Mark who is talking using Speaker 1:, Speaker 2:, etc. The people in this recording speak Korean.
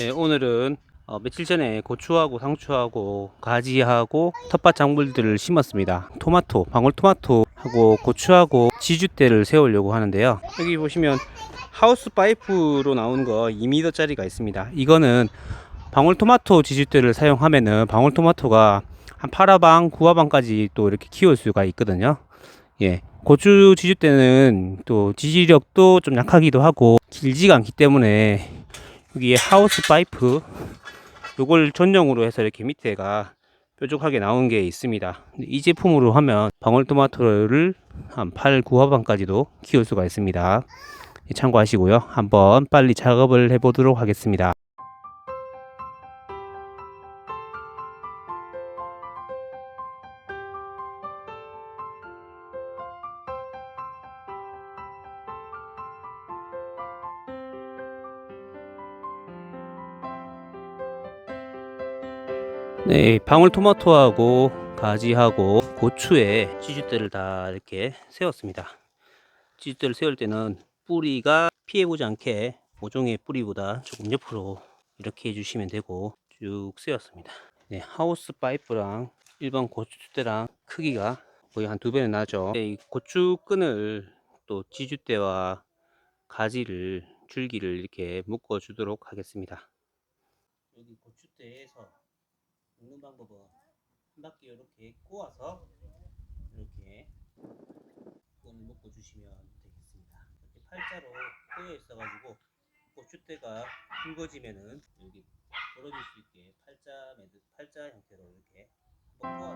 Speaker 1: 네, 오늘은 어, 며칠 전에 고추하고 상추하고 가지하고 텃밭 작물들을 심었습니다. 토마토, 방울토마토하고 고추하고 지주대를 세우려고 하는데요. 여기 보시면 하우스 파이프로 나오는 거 2m짜리가 있습니다. 이거는 방울토마토 지주대를 사용하면은 방울토마토가 한 8화방, 9화방까지 또 이렇게 키울 수가 있거든요. 예. 고추 지주대는 또 지지력도 좀 약하기도 하고 길지가 않기 때문에 여기에 하우스 파이프 요걸 전용으로 해서 이렇게 밑에가 뾰족하게 나온 게 있습니다. 이 제품으로 하면 방울토마토를 한 8, 9화방까지도 키울 수가 있습니다. 참고하시고요. 한번 빨리 작업을 해보도록 하겠습니다. 네, 방울토마토하고 가지하고 고추에 지주대를 다 이렇게 세웠습니다. 지주대를 세울 때는 뿌리가 피해보지 않게 모종의 뿌리보다 조금 옆으로 이렇게 해주시면 되고 쭉 세웠습니다. 네, 하우스 파이프랑 일반 고추대랑 크기가 거의 한 두 배는 나죠. 네, 이 고추 끈을 또 지주대와 가지를 줄기를 이렇게 묶어 주도록 하겠습니다. 여기 고추대에서 묶는 방법은 한 바퀴 이렇게 꼬아서 이렇게 끈을 묶어 주시면 되겠습니다. 이렇게 팔자로 꼬여 있어가지고 고추대가 굵어지면은 여기 벌어질 수 있게 팔자 매듭 팔자 형태로 이렇게 한번